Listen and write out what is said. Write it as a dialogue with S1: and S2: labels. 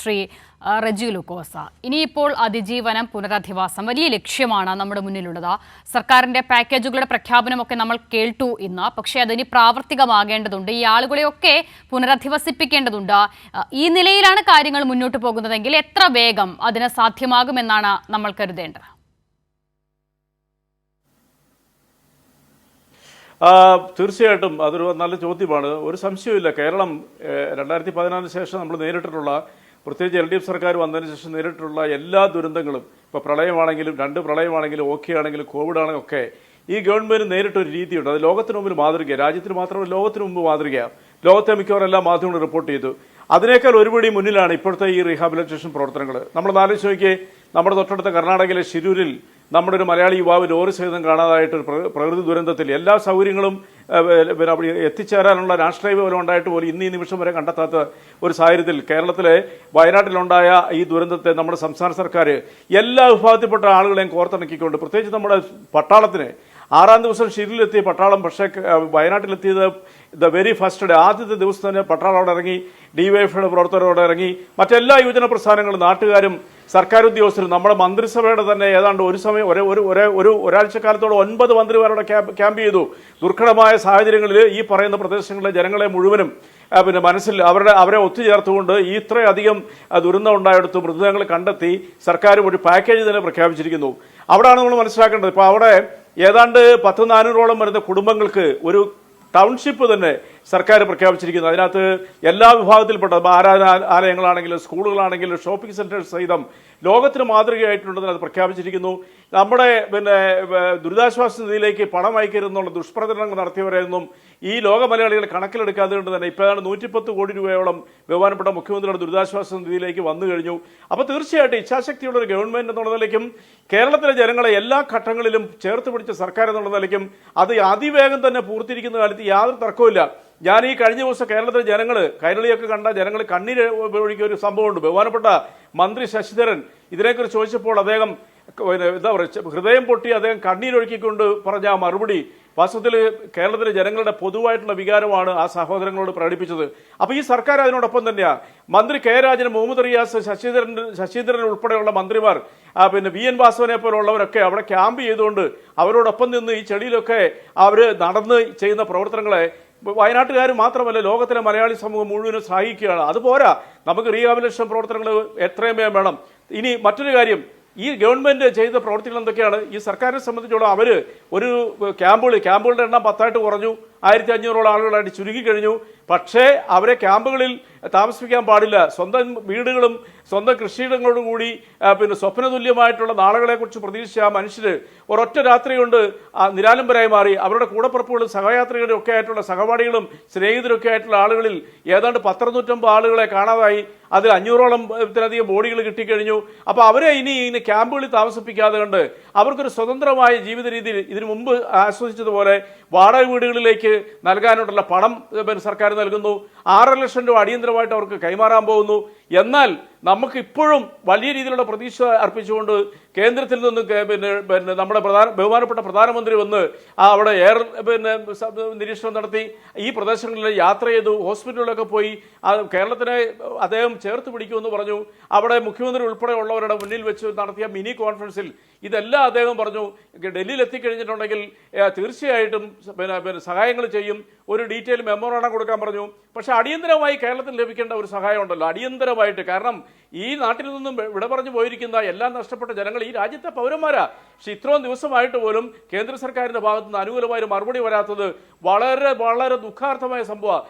S1: ശ്രീ റെജി ലുക്കോസ. ഇനിയിപ്പോൾ അതിജീവനം പുനരധിവാസം വലിയ ലക്ഷ്യമാണ് നമ്മുടെ മുന്നിലുള്ളത്. സർക്കാരിന്റെ പാക്കേജുകളുടെ പ്രഖ്യാപനമൊക്കെ നമ്മൾ കേട്ടു ഇന്ന്. പക്ഷേ അതിനി പ്രാവർത്തികമാകേണ്ടതുണ്ട്. ഈ ആളുകളെയൊക്കെ പുനരധിവസിപ്പിക്കേണ്ടതുണ്ട്. ഈ നിലയിലാണ് കാര്യങ്ങൾ മുന്നോട്ട് പോകുന്നതെങ്കിൽ എത്ര വേഗം അതിന് സാധ്യമാകുമെന്നാണ് നമ്മൾ കരുതേണ്ടത്?
S2: തീർച്ചയായിട്ടും അതൊരു നല്ല ചോദ്യമാണ്. ഒരു സംശയമില്ല കേരളം രണ്ടായിരത്തി പതിനാലിന് ശേഷം നമ്മൾ നേരിട്ടിട്ടുള്ള പ്രത്യേകിച്ച് എൽ ഡി എഫ് സർക്കാർ വന്നതിന് ശേഷം നേരിട്ടുള്ള എല്ലാ ദുരന്തങ്ങളും ഇപ്പോൾ പ്രളയമാണെങ്കിലും രണ്ട് പ്രളയമാണെങ്കിലും ഓക്കെ ആണെങ്കിലും കോവിഡ് ആണെങ്കിലും ഒക്കെ ഈ ഗവൺമെന്റ് നേരിട്ടൊരു രീതിയുണ്ട്. അത് ലോകത്തിന് മുമ്പിൽ മാതൃക രാജ്യത്തിന് മാത്രമല്ല ലോകത്തിന് മുമ്പ് മാതൃകയാണ് ലോകത്തെ മിക്കവാറും എല്ലാ മാധ്യമങ്ങളും റിപ്പോർട്ട് ചെയ്തു. അതിനേക്കാൾ ഒരുപടി മുന്നിലാണ് ഇപ്പോഴത്തെ ഈ റീഹാബിലിറ്റേഷൻ പ്രവർത്തനങ്ങൾ നമ്മൾ ആലോചിച്ച് നോക്കിയേ നമ്മുടെ തൊട്ടടുത്ത കർണാടകയിലെ ശിരൂരിൽ നമ്മുടെ ഒരു മലയാളി യുവാവ് ലോറി സഹിതം കാണാതായിട്ട് പ്രകൃതി ദുരന്തത്തിൽ എല്ലാ സൗകര്യങ്ങളും പിന്നെ അവിടെ എത്തിച്ചേരാനുള്ള രാഷ്ട്രീയ പോലും ഉണ്ടായിട്ട് പോലും ഇന്ന് ഈ നിമിഷം വരെ കണ്ടെത്താത്ത ഒരു സാഹചര്യത്തിൽ കേരളത്തിലെ വയനാട്ടിലുണ്ടായ ഈ ദുരന്തത്തെ നമ്മുടെ സംസ്ഥാന സർക്കാർ എല്ലാ വിഭാഗത്തിൽപ്പെട്ട ആളുകളെയും കോർത്തിണക്കിക്കൊണ്ട് പ്രത്യേകിച്ച് നമ്മുടെ പട്ടാളത്തിന് ആറാം ദിവസം ഷിരിലെത്തിയ പട്ടാളം പക്ഷേ വയനാട്ടിലെത്തിയത് ദ വെരി ഫസ്റ്റ് ഡേ ആദ്യത്തെ ദിവസം തന്നെ പട്ടാളോടെ ഇറങ്ങി ഡിവൈഎഫ്ഐയുടെ പ്രവർത്തകരോട് ഇറങ്ങി. മറ്റെല്ലാ യുവജന പ്രസ്ഥാനങ്ങളും നാട്ടുകാരും സർക്കാർ ഉദ്യോഗസ്ഥരും നമ്മുടെ മന്ത്രിസഭയുടെ തന്നെ ഏതാണ്ട് ഒരു സമയം ഒരേ ഒരു ഒരേ ഒരു ഒരാഴ്ചക്കാലത്തോടെ ഒൻപത് മന്ത്രിമാരുടെ ക്യാമ്പ് ക്യാമ്പ് ചെയ്തു. ദുർഘടമായ സാഹചര്യങ്ങളിൽ ഈ പറയുന്ന പ്രദേശങ്ങളിലെ ജനങ്ങളെ മുഴുവനും പിന്നെ മനസ്സിൽ അവരുടെ അവരെ ഒത്തുചേർത്തുകൊണ്ട് ഇത്രയധികം ദുരന്തം ഉണ്ടായെടുത്ത് മൃതദേഹങ്ങൾ കണ്ടെത്തി സർക്കാർ ഒരു പാക്കേജ് തന്നെ പ്രഖ്യാപിച്ചിരിക്കുന്നു. അവിടെയാണ് നമ്മൾ മനസ്സിലാക്കേണ്ടത്. ഇപ്പോൾ അവിടെ ഏതാണ്ട് പത്ത് നാനൂറോളം വരുന്ന കുടുംബങ്ങൾക്ക് ഒരു ടൗൺഷിപ്പ് തന്നെ സർക്കാർ പ്രഖ്യാപിച്ചിരിക്കുന്നത് അതിനകത്ത് എല്ലാ വിഭാഗത്തിൽപ്പെട്ട ആരാധന ആലയങ്ങളാണെങ്കിലും സ്കൂളുകളാണെങ്കിലും ഷോപ്പിംഗ് സെന്റേഴ്സ് സഹിതം ലോകത്തിന് മാതൃകയായിട്ടുണ്ടെന്ന് അത് പ്രഖ്യാപിച്ചിരിക്കുന്നു. നമ്മുടെ പിന്നെ ദുരിതാശ്വാസ നിധിയിലേക്ക് പണം അയക്കരുതെന്നുള്ള ദുഷ്പ്രചരണങ്ങൾ നടത്തിയവരെയൊന്നും ഈ ലോക മലയാളികൾ കണക്കിലെടുക്കാതെ കൊണ്ട് തന്നെ ഇപ്പോഴാണ് നൂറ്റിപ്പത്ത് കോടി രൂപയോളം ബഹുമാനപ്പെട്ട മുഖ്യമന്ത്രിയുടെ ദുരിതാശ്വാസ നിധിയിലേക്ക് വന്നു കഴിഞ്ഞു. അപ്പോൾ തീർച്ചയായിട്ടും ഇച്ഛാശക്തിയുള്ള ഒരു ഗവൺമെന്റ് എന്നുള്ള നിലയ്ക്കും കേരളത്തിലെ ജനങ്ങളെ എല്ലാ ഘട്ടങ്ങളിലും ചേർത്ത് പിടിച്ച സർക്കാർ എന്നുള്ള നിലയ്ക്കും അത് അതിവേഗം തന്നെ പൂർത്തിയിരിക്കുന്ന കാലത്ത് യാതൊരു തർക്കവുമില്ല. ഞാൻ ഈ കഴിഞ്ഞ ദിവസം കേരളത്തിലെ ജനങ്ങൾ കൈരളിയൊക്കെ കണ്ട ജനങ്ങൾ കണ്ണീര് ഒഴുകിയ ഒരു സംഭവമുണ്ട്. ബഹുമാനപ്പെട്ട മന്ത്രി ശശിധരൻ ഇതിനെക്കുറിച്ച് ചോദിച്ചപ്പോൾ അദ്ദേഹം എന്താ പറയുക ഹൃദയം പൊട്ടി അദ്ദേഹം കണ്ണീരൊഴുക്കിക്കൊണ്ട് പറഞ്ഞ മറുപടി വാസ്തവത്തിൽ കേരളത്തിലെ ജനങ്ങളുടെ പൊതുവായിട്ടുള്ള വികാരമാണ് ആ സഹോദരങ്ങളോട് പ്രകടിപ്പിച്ചത്. അപ്പോൾ ഈ സർക്കാർ അതിനോടൊപ്പം തന്നെയാണ് മന്ത്രി കെ രാജൻ മുഹമ്മദ് റിയാസ് ശശിധരൻ ശശിധരൻ ഉൾപ്പെടെയുള്ള മന്ത്രിമാർ പിന്നെ വി എൻ വാസവനെ പോലുള്ളവരൊക്കെ അവിടെ ക്യാമ്പ് ചെയ്തുകൊണ്ട് അവരോടൊപ്പം നിന്ന് ഈ ചെടിയിലൊക്കെ അവർ നടന്ന് ചെയ്യുന്ന പ്രവർത്തനങ്ങളെ വയനാട്ടുകാർ മാത്രമല്ല ലോകത്തിലെ മലയാളി സമൂഹം മുഴുവനും സഹായിക്കുകയാണ്. അതുപോരാ നമുക്ക് റീഹാബിലേഷൻ പ്രവർത്തനങ്ങൾ എത്രയും വേഗം വേണം. ഇനി മറ്റൊരു കാര്യം ഈ ഗവൺമെന്റ് ചെയ്ത പ്രവർത്തികൾ എന്തൊക്കെയാണ്? ഈ സർക്കാരിനെ സംബന്ധിച്ചോളം അവർ ഒരു ക്യാമ്പുകൾ ക്യാമ്പുകളുടെ എണ്ണം പത്തായിട്ട് കുറഞ്ഞു. ആയിരത്തി അഞ്ഞൂറോളം ആളുകളായിട്ട് ചുരുങ്ങിക്കഴിഞ്ഞു പക്ഷേ അവരെ ക്യാമ്പുകളിൽ താമസിപ്പിക്കാൻ പാടില്ല. സ്വന്തം വീടുകളും സ്വന്തം കൃഷിയിടങ്ങളോടും കൂടി പിന്നെ സ്വപ്നതുല്യമായിട്ടുള്ള നാളുകളെക്കുറിച്ച് പ്രതീക്ഷിച്ച ആ മനുഷ്യർ ഒരൊറ്റ രാത്രി കൊണ്ട് നിരാലംബരായി മാറി. അവരുടെ കൂടപ്പുറപ്പുകളും സഹയാത്രികരും ഒക്കെ ആയിട്ടുള്ള സഹപാഠികളും സ്നേഹിതരൊക്കെ ആയിട്ടുള്ള ആളുകളിൽ ഏതാണ്ട് പത്തറുന്നൂറ്റമ്പത് ആളുകളെ കാണാതായി. അതിൽ അഞ്ഞൂറോളം ഇത്രയധികം ബോഡികൾ കിട്ടിക്കഴിഞ്ഞു. അപ്പോൾ അവരെ ഇനി ഇനി ക്യാമ്പുകളിൽ താമസിപ്പിക്കാതെ കണ്ട് അവർക്കൊരു സ്വതന്ത്രമായ ജീവിത രീതിയിൽ ഇതിനു മുമ്പ് ആസ്വദിച്ചതുപോലെ വാടക വീടുകളിലേക്ക് നൽകാനുള്ള പണം സർക്കാർ നൽകുന്നു. ആറര ലക്ഷം രൂപ അടിയന്തരമായിട്ട് അവർക്ക് കൈമാറാൻ പോകുന്നു. എന്നാൽ നമുക്ക് ഇപ്പോഴും വലിയ രീതിയിലുള്ള പ്രതീക്ഷ അർപ്പിച്ചുകൊണ്ട് കേന്ദ്രത്തിൽ നിന്ന് പിന്നെ പിന്നെ നമ്മുടെ പ്രധാന ബഹുമാനപ്പെട്ട പ്രധാനമന്ത്രി വന്ന് അവിടെ എയർ പിന്നെ നിരീക്ഷണം നടത്തി. ഈ പ്രദേശങ്ങളിൽ യാത്ര ചെയ്തു. ഹോസ്പിറ്റലിലൊക്കെ പോയി. കേരളത്തിനെ അദ്ദേഹം ചേർത്ത് പിടിക്കുമെന്ന് പറഞ്ഞു. അവിടെ മുഖ്യമന്ത്രി ഉൾപ്പെടെ ഉള്ളവരുടെ മുന്നിൽ വെച്ച് നടത്തിയ മിനി കോൺഫറൻസിൽ ഇതെല്ലാം അദ്ദേഹം പറഞ്ഞു. ഡൽഹിയിൽ എത്തിക്കഴിഞ്ഞിട്ടുണ്ടെങ്കിൽ തീർച്ചയായിട്ടും പിന്നെ പിന്നെ സഹായങ്ങൾ ചെയ്യും. ഒരു ഡീറ്റെയിൽ മെമ്മോറാണ്ടം കൊടുക്കാൻ പറഞ്ഞു. പക്ഷേ അടിയന്തരമായി കേരളത്തിൽ ലഭിക്കേണ്ട ഒരു സഹായം ഉണ്ടല്ലോ. അടിയന്തരമായിട്ട് കാരണം ഈ നാട്ടിൽ നിന്നും വിട പറഞ്ഞു പോയിരിക്കുന്ന എല്ലാം നഷ്ടപ്പെട്ട ജനങ്ങൾ ഈ രാജ്യത്തെ പൗരന്മാരാ. പക്ഷെ ഇത്രയും ദിവസമായിട്ട് പോലും കേന്ദ്ര സർക്കാരിന്റെ ഭാഗത്തുനിന്ന് അനുകൂലമായ ഒരു മറുപടി വരാത്തത് വളരെ വളരെ ദുഃഖാർത്ഥമായ സംഭവമാണ്